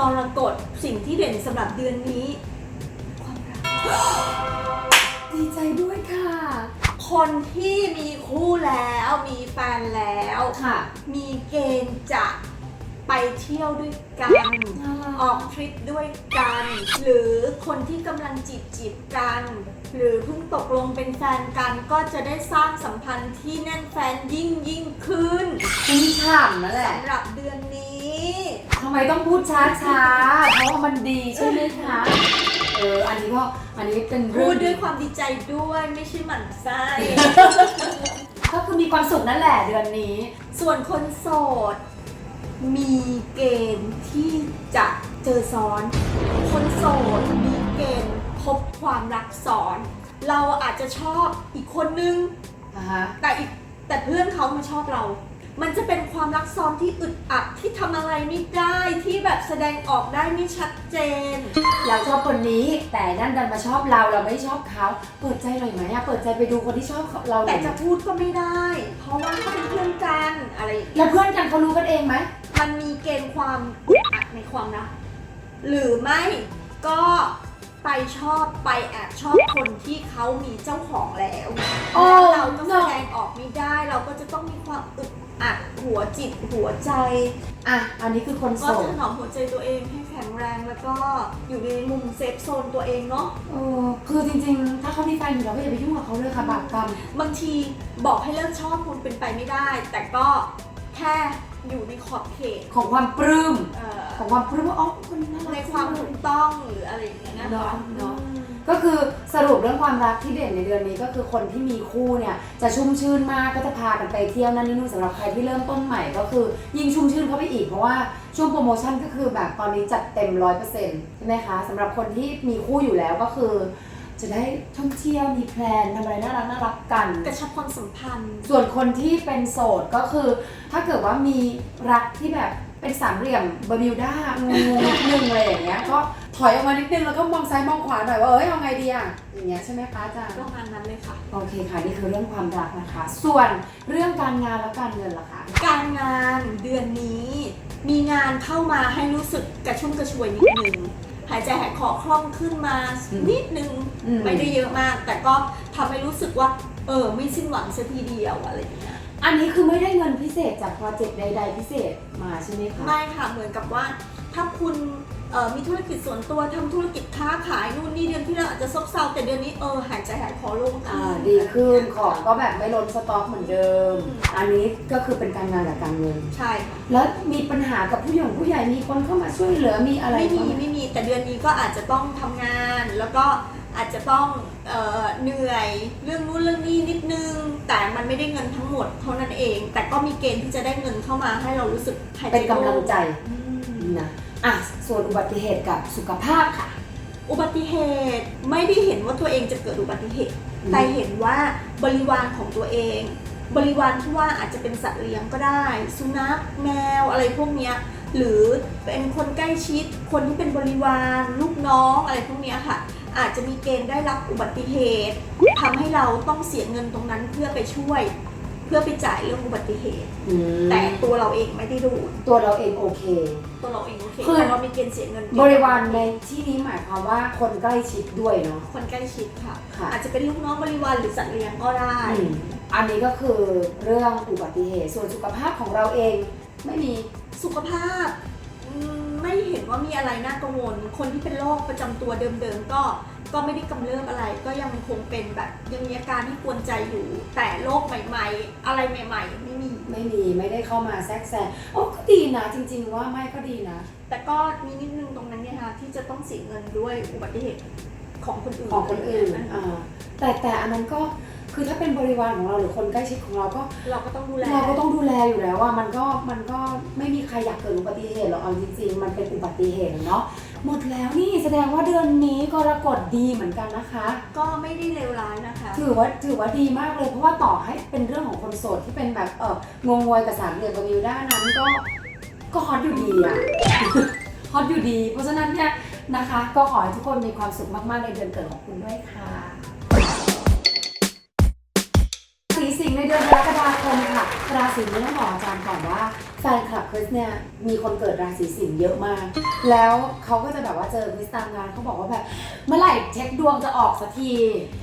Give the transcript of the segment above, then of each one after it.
กรกฎสิ่งที่เด่นสำหรับเดือนนี้ ความรัก ดีใจด้วยค่ะ คนที่มีคู่แล้วมีแฟนแล้ว ค่ะ มีเกณฑ์จะไปเที่ยวด้วยกัน ออกทริปด้วยกัน หรือคนที่กำลังจีบจีบกัน หรือเพิ่งตกลงเป็นแฟนกันก็จะได้สร้างสัมพันธ์ที่แน่นแฟนยิ่งยิ่งขึ้น คุณฉ่ำนั่นแหละ สำหรับเดือนนี้ ทำไมต้องพูดช้าช้าๆเพราะว่ามันดีใช่ไหมคะ เออ อันนี้ก็อันนี้เป็นพูเรื่องดด้วยความดีใจด้วยไม่ใช่หมั่นไส้ก็คือมีความสุขนั่นแหละเดือนนี้ ส่วนคนโสด มีเกณฑ์ที่จะเจอซ้อน คนโสดมีเกณฑ์พบความรักซ้อน เราอาจจะชอบอีกคนนึงอ่าฮะแต่อีกแต่เพื่อนเขามาชอบเรา มันจะเป็นความรักซ้อนที่อึดอัดที่ทำอะไรไม่ได้ที่แบบแสดงออกได้ไม่ชัดเจน เราชอบคนนี้ แต่นั่นดันมาชอบเราเราไม่ชอบเขา เปิดใจหน่อยไหมอะเปิดใจไปดูคนที่ชอบเราหน่แต่อยจะพูดก็ไม่ได้ เพราะว่าเขาเป็นเพื่อนกันอะไรอย่างเงี้ย แล้วเพื่อนกันเขารู้กันเองไหมมันมีเกณฑ์ความอึดอัดในความรักหรือไม่ก็ไปชอบไปแอบชอบคนที่เขามีเจ้าของแล้วโอ้แล้วเราก็แสดงออกไม่ได้ เราก็จะต้องมีความอึด อัดหัวจิตหัวใจอะอันนี้คือคนโสก็ดถนอมหัวใจตัวเองให้แข็งแรงแล้วก็อยู่ในมุมเซฟโซนตัวเองเนาะเออคือจริงๆ ถ้าเขามีแฟนอยู่เราก็อย่าไปยุ่งกับเขาเลยค่ะบาปกรรม บางทีบอกให้เลิกชอบคุณเป็นไปไม่ได้ แต่ก็แค่อยู่ในขอบเขตของความปลื้มเอ่อของความปลื้มว่าอ๋อคนน่ารักในความถูกต้องหรืออะไรอย่างเงี้ยนะเนาะเนาะอืม ก็คือสรุปเรื่องความรักที่เด่นในเดือนนี้ก็คือคนที่มีคู่เนี่ยจะชุ่มชื่นมากก็จะพากันไปเที่ยวนั่นนี่นู่นสำหรับใครที่เริ่มต้นใหม่ก็คือยิ่งชุ่มชื่นเข้าไปอีกเพราะว่าช่วงโปรโมชั่นก็คือแบบตอนนี้จัดเต็มร้อยเปอร์เซ็นต์ใช่ไหมคะสำหรับคนที่มีคู่อยู่แล้วก็คือ จะได้ท่องเที่ยวมีแพลนทำอะไรน่ารักน่ารักกัน กระชับความสัมพันธ์ ส่วนคนที่เป็นโสดก็คือ ถ้าเกิดว่ามีรักที่แบบเป็นสามเหลี่ยมบาร์มิวด้างงๆนิดนึงอะไรอย่างเงี้ยก็ถ อยออกมานิดนึงแล้วก็มองซ้ายมองขวาหน่อยว่าเอ้ยเอาไงดีอะอย่างเงี้ยใช่ไหมคะอาจารย์ ประมาณนั้นเลยค่ะ โอเคค่ะนี่คือเรื่องความรักนะคะ ส่วนเรื่องการงานและการเงินล่ะคะการงานเดือนนี้ มีงานเข้ามาให้รู้สึกกระชุ่มกระชวยนิดนึงหายใจหายคอคล่องขึ้นมานิดนึงไม่ได้เยอะมาก แต่ก็ทำให้รู้สึกว่า เออ ไม่สิ้นหวังสักทีเดียวอะไรอย่างเงี้ย อันนี้คือไม่ได้เงินพิเศษจากโปรเจกต์ใด ๆ พิเศษมาใช่ไหมคะ ไม่ค่ะเหมือนกับว่า ถ้าคุณเอ่อ มีธุรกิจส่วนตัวทำธุรกิจค้าขายนู่นนี่เดือนที่แล้วอาจจะซบเซาแต่เดือนนี้เออหายใจหายคอโล่งขึ้อ่านดีขึ้นของก็แบบไม่ล้นสต็อกเหมือนเดิมอืมอันนี้ก็คือเป็นการงานกับการเงินใช่ค่ะแล้วมีปัญหากับผู้ใหญ่ผู้ใหญ่มีคนเข้ามาช่วยเหลือมีอะไรไม่มีบ้างหไม่มีแต่เดือนนี้ก็อาจจะต้องทำงานแล้วก็อาจจะต้องเอ่อเหนื่อยเรื่องนู้นเรื่องนี้นิดนึง แต่มันไม่ได้เงินทั้งหมดเท่านั้นเอง แต่ก็มีเกณฑ์ที่จะได้เงินเข้ามาให้เรารู้สึกหายใจเป็นกำลังใจอืมนะ อะส่วนอุบัติเหตุกับสุขภาพค่ะ อุบัติเหตุไม่ได้เห็นว่าตัวเองจะเกิดอุบัติเหตุ อืม แต่เห็นว่าบริวารของตัวเอง บริวารที่ว่าอาจจะเป็นสัตว์เลี้ยงก็ได้ สุนัขแมวอะไรพวกเนี้ยหรือเป็นคนใกล้ชิด คนที่เป็นบริวารลูกน้องอะไรพวกเนี้ยค่ะ อาจจะมีเกณฑ์ได้รับอุบัติเหตุทำให้เราต้องเสียเงินตรงนั้นเพื่อไปช่วยเพื่อไปจ่ายเรื่องอุบัติเหตุ อืมแต่ตัวเราเองไม่ได้ดูตัวเราเองโอเค ตัวเราเองโอเคคือ แต่เรามีเกณฑ์เสียเงินบริวารในที่นี้หมายความว่าคนใกล้ชิดด้วยเนาะ คนใกล้ชิดค่ะ ค่ะ อาจจะเป็นลูกน้องบริวารหรือสัตว์เลี้ยงก็ได้ อืมอันนี้ก็คือเรื่องอุบัติเหตุ ส่วนสุขภาพของเราเองไม่มี สุขภาพอืม ไม่เห็นว่ามีอะไรน่ากังวล คนที่เป็นโรคประจำตัวเดิมๆก็ก็ไม่ได้กำเริบอะไร ก็ยังคงเป็นแบบยังมีอาการที่กวนใจอยู่ แต่โรคใหม่ ๆ อะไรใหม่ ๆ ไม่มีไม่มีไม่ได้เข้ามาแทรกแซงโอ้ก็ดีนะจริง ๆ ว่าไม่ก็ดีนะ แต่ก็มีนิดนึงตรงนั้นเนี่ยค่ะที่จะต้องเสียเงินด้วยอุบัติเหตุของคนอื่นของคนอื่นะไรย่างเงี้ยอ่าแต่แต่อันนั้นก็ คือถ้าเป็นบริวารของเราหรือคนใกล้ชิดของเราก็เราก็ต้องดูแลเราก็ต้องดูแลอยู่แล้วว่ามันก็มันก็ไม่มีใครอยากเกิดอุบัติเหตุหรอกเอาจริงๆ มันเป็นอุบัติเหตุเนาะหมดแล้วนี่แสดงว่าเดือนนี้กรกฎดีเหมือนกันนะคะ ก็ไม่ได้เลวร้ายนะคะ ถือว่าถือว่าดีมากเลยเพราะว่าต่อให้เป็นเรื่องของคนโสดที่เป็นแบบเอองงงวยกับสามเหลี่ยมกับมิวด้านั้นก็ก็ฮอตอยู่ดีอะฮอตอยู่ดี เพราะฉะนั้นเนี่ยนะคะ ก็ขอให้ทุกคนมีความสุขมากๆในเดือนเกิดของคุณด้วยค่ะ ในเดือนกรกฎาคมค่ะ ราศีนี้ต้องบอกอาจารย์ก่อนว่าแฟนคลับคริสเนี่ยมีคนเกิดราศีสิงห์เยอะมาก แล้วเขาก็จะแบบว่าเจอคริสตามงานเขาบอกว่าแบบเมื่อไหร่เช็คดวงจะออกสักที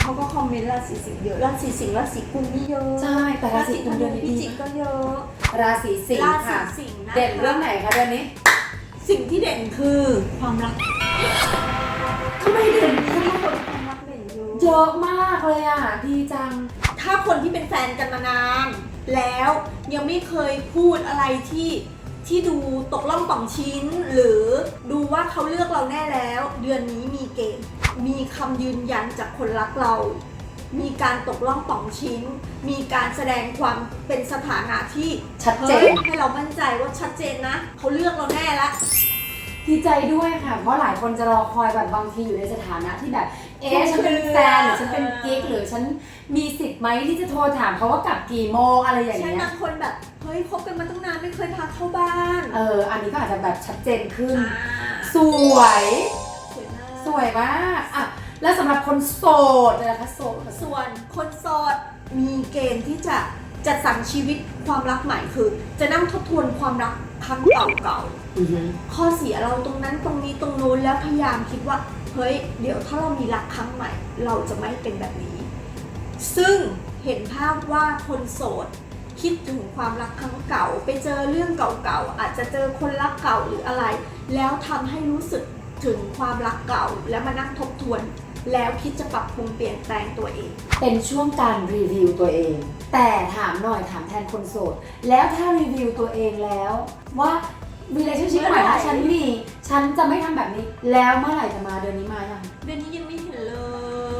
เขาก็คอมเมนต์ราศีสิงห์เยอะ ราศีสิงห์ราศีกุมนี่เยอะใช่แต่ราศีกุมเดือนพินี้จิดีกก็เยอะ ราศีสิงราห์ศีค่ะ สิงห์นะเด่นเรื่องไหนคะเดือนนี้สิ่งที่เด่นคือความรักทำไมเด่นที่คนความรักเด่นเยอะเยอะมากเลยอะ ดีจัง ถ้าคนที่เป็นแฟนกันมานาน แล้วยังไม่เคยพูดอะไรที่ที่ดูตกล่องป่องชิ้น หรือดูว่าเขาเลือกเราแน่แล้ว เดือนนี้มีเกณฑ์มีคำยืนยันจากคนรักเรา มีการตกล่องป่องชิ้น มีการแสดงความเป็นสถานะที่ชัดเจน ฮ้ยให้เรามั่นใจว่าชัดเจนนะเขาเลือกเราแน่ละ ดีใจด้วยค่ะ เพราะหลายคนจะรอคอยแบบบางทีอยู่ในสถานะที่แบบ เอ๊ะฉันเป็นแฟนหรือฉันเป็นกิ๊กหรือฉันมีสิทธิ์ไหมที่จะโทรถามเขาว่ากลับกี่โมงอะไรอย่างใช่เงี้ยบางคนแบบเฮ้ยคบกันมาตั้งนานไม่เคยพาเข้าบ้านเอออันนี้ก็อาจจะแบบชัดเจนขึ้น อ่าสวย สวยมากสวยมากอะแล้วสำหรับคนโสดเลยนะคะโสดส่วนคนโสดมีเกณฑ์ที่จะจัดสรรชีวิตความรักใหม่คือ จะนั่งทบทวนความรักครั้งเก่าอือหือๆข้อเสียเราตรงนั้นตรงนี้ตรงนู้นแล้วพยายามคิดว่า เฮ้ยเดี๋ยวถ้าเรามีรักครั้งใหม่ เราจะไม่เป็นแบบนี้ ซึ่งเห็นภาพว่าคนโสดคิดถึงความรักครั้งเก่า ไปเจอเรื่องเก่าๆอาจจะเจอคนรักเก่าหรืออะไร แล้วทำให้รู้สึกถึงความรักเก่าแล้วมานั่งทบทวน แล้วคิดจะปรับปรุงเปลี่ยนแปลงตัวเอง เป็นช่วงการรีวิวตัวเอง แต่ถามหน่อยถามแทนคนโสด แล้วถ้ารีวิวตัวเองแล้วว่า relationship ใหม่ถ้าฉันมี ฉันจะไม่ทำแบบนี้ แล้วเมื่อไหร่จะมาเดือนนี้มายังเดือนนี้ยังไม่เห็นเล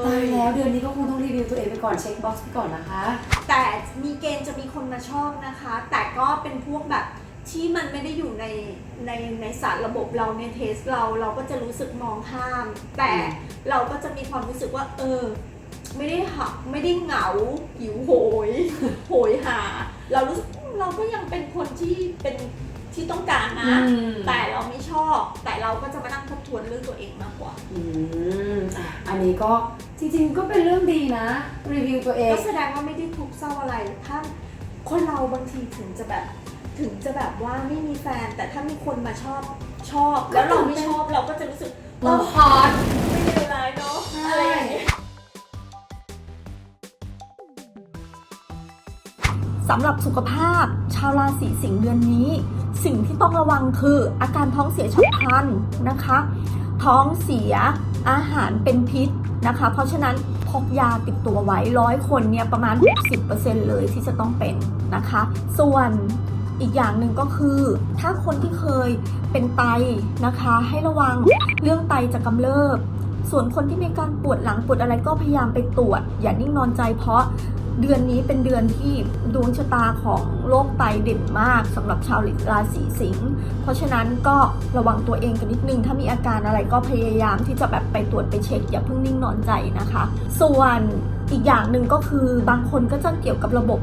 ตายยแล้วเดือนนี้ก็คงต้องรีวิวตัวเองไปก่อนเช็คบ็อกซ์ไปก่อนนะคะ แต่มีเกณฑ์จะมีคนมาชอบนะคะ แต่ก็เป็นพวกแบบที่มันไม่ได้อยู่ในในในสารระบบเราในเทสเราเราก็จะรู้สึกมองข้าม แต่อืมเราก็จะมีความรู้สึกว่า เออ ไม่ได้หักไม่ได้เหงาหิวโหย โหยหา เรารู้สึกอืมเราก็ยังเป็นคนที่เป็น ที่ต้องการนะ อืม แต่เราไม่ชอบ แต่เราก็จะมานั่งทบทวนเรื่องตัวเองมากกว่า อืมอะอันนี้ก็จริงๆ ก็เป็นเรื่องดีนะ รีวิวตัวเอง ก็แสดงว่าไม่ได้ทุกข์เศร้าอะไร ถ้าคนเราบางทีถึงจะแบบ ถึงจะแบบว่าไม่มีแฟน แต่ถ้ามีคนมาชอบ ชอบแล้วเราไม่ชอบเราก็จะรู้สึกเราฮอตไม่เลวร้ายเนาะใช่อะไรอย่างเงี้ย สำหรับสุขภาพ ชาวราศีสิงห์เดือนนี้ สิ่งที่ต้องระวังคืออาการท้องเสียฉับพลันนะคะ ท้องเสียอาหารเป็นพิษนะคะ เพราะฉะนั้นพกยาติดตัวไว้ร้อยคนเนี่ยประมาณ 60%เลยที่จะต้องเป็นนะคะ ส่วนอีกอย่างหนึ่งก็คือ ถ้าคนที่เคยเป็นไตนะคะ ให้ระวังเรื่องไตจะกำเริบ ส่วนคนที่มีการปวดหลังปวดอะไรก็พยายามไปตรวจ อย่านิ่งนอนใจเพราะ เดือนนี้เป็นเดือนที่ดวงชะตาของโรคไตเด่นมากสำหรับชาวราศีสิงห์เพราะฉะนั้นก็ระวังตัวเองกันนิดนึง ถ้ามีอาการอะไรก็พยายามที่จะแบบไปตรวจไปเช็ค อย่าเพิ่งนิ่งนอนใจนะคะ ส่วนอีกอย่างหนึ่งก็คือบางคนก็จะเกี่ยวกับระบบ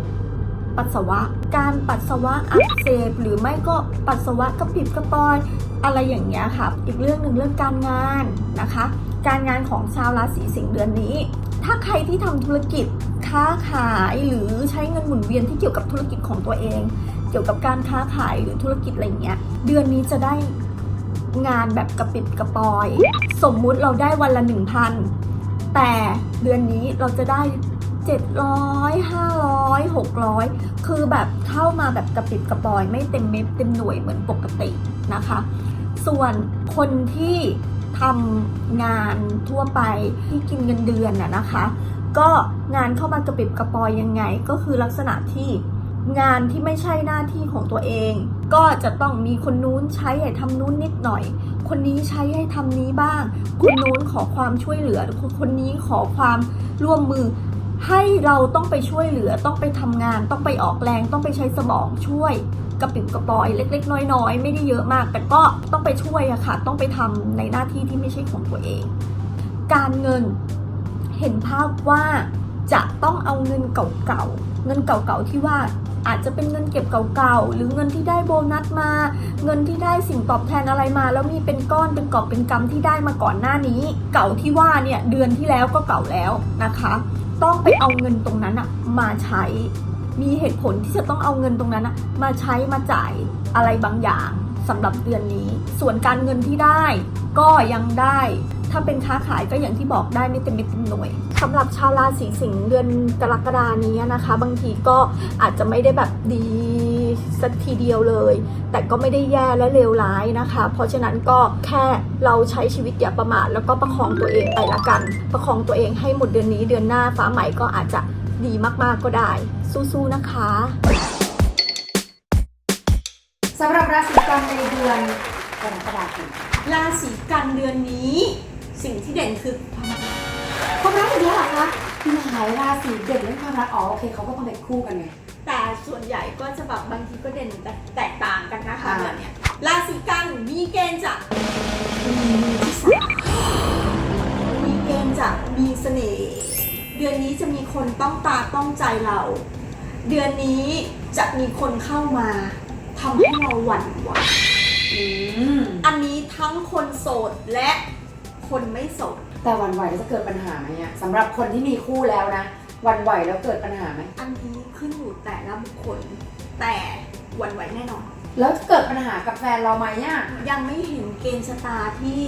ปัสสาวะ การปัสสาวะอักเสบหรือไม่ก็ปัสสาวะกระปิดกระปอยอะไรอย่างเงี้ยค่ะ อีกเรื่องหนึ่งเรื่องการงานนะคะ การงานของชาวราศีสิงห์เดือนนี้ ถ้าใครที่ทำธุรกิจ ค้าขายหรือใช้เงินหมุนเวียนที่เกี่ยวกับธุรกิจของตัวเอง เกี่ยวกับการค้าขายหรือธุรกิจอะไรเงี้ยเดือนนี้จะได้งานแบบกระปิดกระปอย สมมุติเราได้วันละ1,000แต่เดือนนี้เราจะได้700 500 600คือแบบเข้ามาแบบกระปิดกระปอย ไม่เต็มเม็ดเต็มหน่วยเหมือนปกตินะคะ ส่วนคนที่ทำงานทั่วไปที่กินเงินเดือนน่ะนะคะ ก็งานเข้ามากระปิบกระปอยยังไง ก็คือลักษณะที่งานที่ไม่ใช่หน้าที่ของตัวเอง ก็จะต้องมีคนนู้นใช้ให้ทำนู้นนิดหน่อย คนนี้ใช้ให้ทำนี้บ้าง คนนู้นขอความช่วยเหลือคนคนนี้ขอความร่วมมือ ให้เราต้องไปช่วยเหลือ ต้องไปทำงาน ต้องไปออกแรง ต้องไปใช้สมองช่วยกระปิบกระปอยเล็ก ๆ น้อยๆ ไม่ได้เยอะมาก แต่ก็ต้องไปช่วยอะค่ะ ต้องไปทำในหน้าที่ที่ไม่ใช่ของตัวเอง การเงิน เห็นภาพว่าจะต้องเอาเงินเก่าๆ เงินเก่าๆที่ว่าอาจจะเป็นเงินเก็บเก่าๆ หรือเงินที่ได้โบนัสมา เงินที่ได้สิ่งตอบแทนอะไรมา แล้วมีเป็นก้อนเป็นกอบเป็นกำที่ได้มาก่อนหน้านี้ เก่าที่ว่าเนี่ยเดือนที่แล้วก็เก่าแล้วนะคะ ต้องไปเอาเงินตรงนั้นอะมาใช้ มีเหตุผลที่จะต้องเอาเงินตรงนั้นนะมาใช้มาจ่ายอะไรบางอย่าง สำหรับเดือนนี้ ส่วนการเงินที่ได้ก็ยังได้ ถ้าเป็นค้าขายก็อย่างที่บอกได้ไม่เต็มเม็ดเต็มหน่วยสำหรับชาวราศีสิงห์เดือนกรกฎานี้นะคะ บางทีก็อาจจะไม่ได้แบบดีสักทีเดียวเลย แต่ก็ไม่ได้แย่และเลวร้ายนะคะ เพราะฉะนั้นก็แค่เราใช้ชีวิตอย่าประมาทแล้วก็ประคองตัวเองไปละกัน ประคองตัวเองให้หมดเดือนนี้เดือนหน้าฟ้าใหม่ก็อาจจะดีมากๆก็ได้ สู้ๆนะคะ สำหรับราศีกันในเดือนกรกฎาคมราศีกันเดือนนี้ สิ่งที่เด่นคือความรักความรักอีกแล้วเหรอคะมีหลายราศีเด่นเรื่องความรักอ๋อโอเคเขาก็ต้องเป็นคู่กันไง แต่ส่วนใหญ่ก็จะแบบบางทีก็เด่นแต่แตกต่างกันนะคะอ่าเดือนเนี้ยราศีกันมีเกณฑ์จะมีมือที่สามมีเกณฑ์จะมีเสน่ห์เดือนนี้จะมีคนต้องตาต้องใจเรา เดือนนี้จะมีคนเข้ามา ทำให้เราหวั่นไหวอืมอันนี้ทั้งคนโสดและคนไม่โสด แต่หวันไหวแล้วจะเกิดปัญหาไหมอะสำหรับคนที่มีคู่แล้วนะหวันไหวแล้วเกิดปัญหาไหมอันนี้ขึ้นอยู่แต่ละบุคคล แต่หวั่นไหวแน่นอน แล้วเกิดปัญหากับแฟนเราไหมอะยังไม่เห็นเกณฑ์ชะตาที่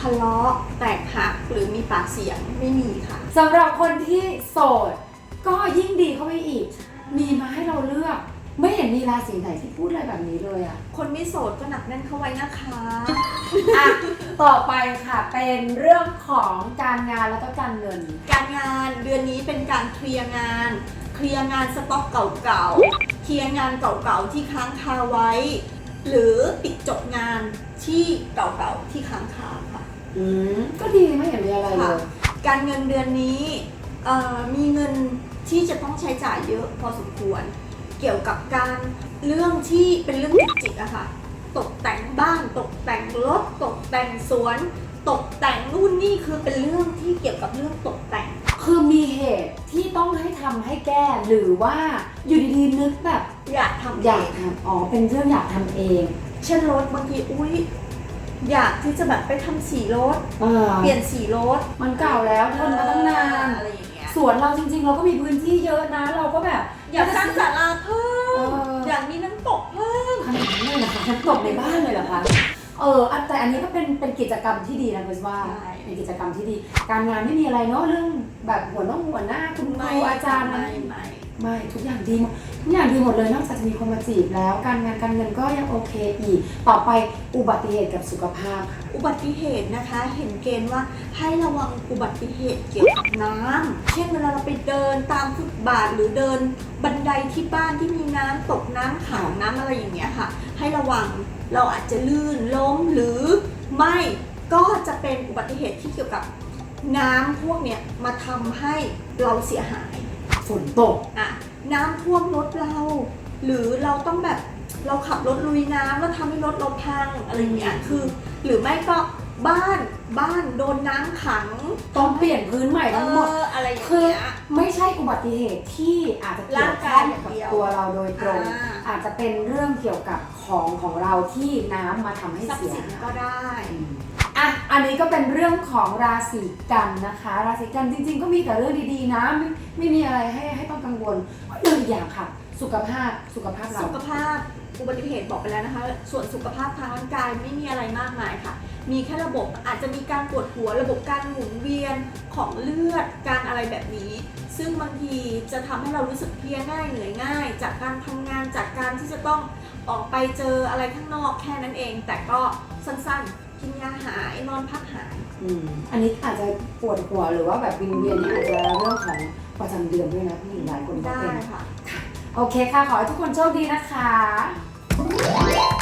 ทะเลาะแตกหักหรือมีปากเสียงไม่มีค่ะสำหรับคนที่โสด ก็ยิ่งดีเข้าไปอีก มีมาให้เราเลือก ไม่เห็นมีราศีไหนที่พูดอะไรแบบนี้เลยอะคนไม่โสดก็หนักแน่นเข้าไว้นะคะ อะ ต่อไปค่ะเป็นเรื่องของการงานแล้วก็การเงิน การงานเดือนนี้เป็นการเคลียร์งาน เคลียร์งานสต็อกเก่าๆ เคลียร์งานเก่าๆที่ค้างคาไว้ หรือปิดจบงานที่เก่าๆที่ค้างคาค่ะ อืม ก็ดีไม่เห็นมีอะไรเลยการเงินเดือนนี้เอ่อมีเงินที่จะต้องใช้จ่ายเยอะพอสมควรเกี่ยวกับการเรื่องที่เป็นเรื่องจุกจิกอะค่ะ ตกแต่งบ้านตกแต่งรถตกแต่งสวน ตกแต่งนู่นนี่คือเป็นเรื่องที่เกี่ยวกับเรื่องตกแต่ง คือมีเหตุที่ต้องให้ทำให้แก้หรือว่าอยู่ดีๆนึกแบบอยากทำอยากงทำอ๋อเป็นเรื่องอยากทำเองเช่นรถบางทีอุ้ยอยากที่จะแบบไปทำสีรถ เออเปลี่ยนสีรถมันเก่าแล้วทนมาตั้งนาน อะไรอย่างเงี้ย สวนเราจริงๆ เราก็มีพื้นที่เยอะนะ เราก็แบบ อยากสร้างศาลาเพิ่เอมออยากมีน้ำตกเพิ่ม ขนาดนั้นเลยเหรอคะฉันตกในบ้านเลยเหรอคะ เอออันแต่อันนี้ก็เป็นเป็นกิจกรรมที่ดีนะเบสว่า ใช่เป็นกิจกรรมที่ดี การงานไม่มีอะไรเนาะเรื่องแบบหัวน้องหัวหน้าคุณครูอาจารย์ไม่อะไรไม่ ไม่ทุกอย่างดีหมดทุกอย่างดีหมดเลยนอกจากจะมีคนมาจีบแล้ว การงานการเงินก็ยังโอเคอีก ต่อไปอุบัติเหตุกับสุขภาพค่ะ อุบัติเหตุนะคะ เห็นเกณฑ์ว่าให้ระวังอุบัติเหตุเกี่ยวกับน้ำเช่นเวลาเราไปเดินตามฟุตบาทหรือเดินบันไดที่บ้านที่มีน้ำตกน้ำขังน้ำอะไรอย่างเงี้ยค่ะ ให้ระวังเราอาจจะลื่นล้มหรือไม่ก็จะเป็นอุบัติเหตุที่เกี่ยวกับน้ำพวกเนี้ยมาทำให้เราเสียหาย ฝนตกอะน้ำท่วมรถเรา หรือเราต้องแบบเราขับรถลุยน้ำแล้วทำให้รถเราพังอะไรอย่างเงี้ยคือ หรือไม่ก็บ้านบ้านโดนน้ำขังต้องเปลี่ยนพื้นใหม่ทั้งหมด เอออะไรอย่างคือเงี้ย ไม่ใช่อุบัติเหตุที่อาจจะเกี่ยวข้องกับตัวเราโดยตรง อ่า อาจจะเป็นเรื่องเกี่ยวกับของของเราที่น้ำมาทำให้ทรัพเสีย์ยสินหายก็ได้อ่ะ อันนี้ก็เป็นเรื่องของราศีกันนะคะ ราศีกันจริง ๆ ก็มีแต่เรื่องดีๆนะ ไม่ไม่มีอะไรให้ให้ต้องกังวลเรื่งอีกอย่างค่ะ สุขภาพสุขภาพเรา สุขภาพอุบัติเหตุบอกไปแล้วนะคะ ส่วนสุขภาพทางร่างกายไม่มีอะไรมากมายค่ะ มีแค่ระบบอาจจะมีการปวดหัว ระบบการหมุนเวียนของเลือดการอะไรแบบนี้ ซึ่งบางทีจะทำให้เรารู้สึกเพลียง่ายเหนื่อยง่าย จากการทำงานจากการที่จะต้องออกไปเจออะไรข้างนอกแค่นั้นเอง แต่ก็สั้นๆ กินยาหายนอนพักหาย อืมอันนี้อาจจะปวดหัวหรือว่าแบบวิงเวียนนี่อาจจะเรื่องของประจำเดือนด้วยนะผู้หญิงหลายคนก็ได้เป็นค่ะ โอเคค่ะ ขอให้ทุกคนโชคดีนะคะ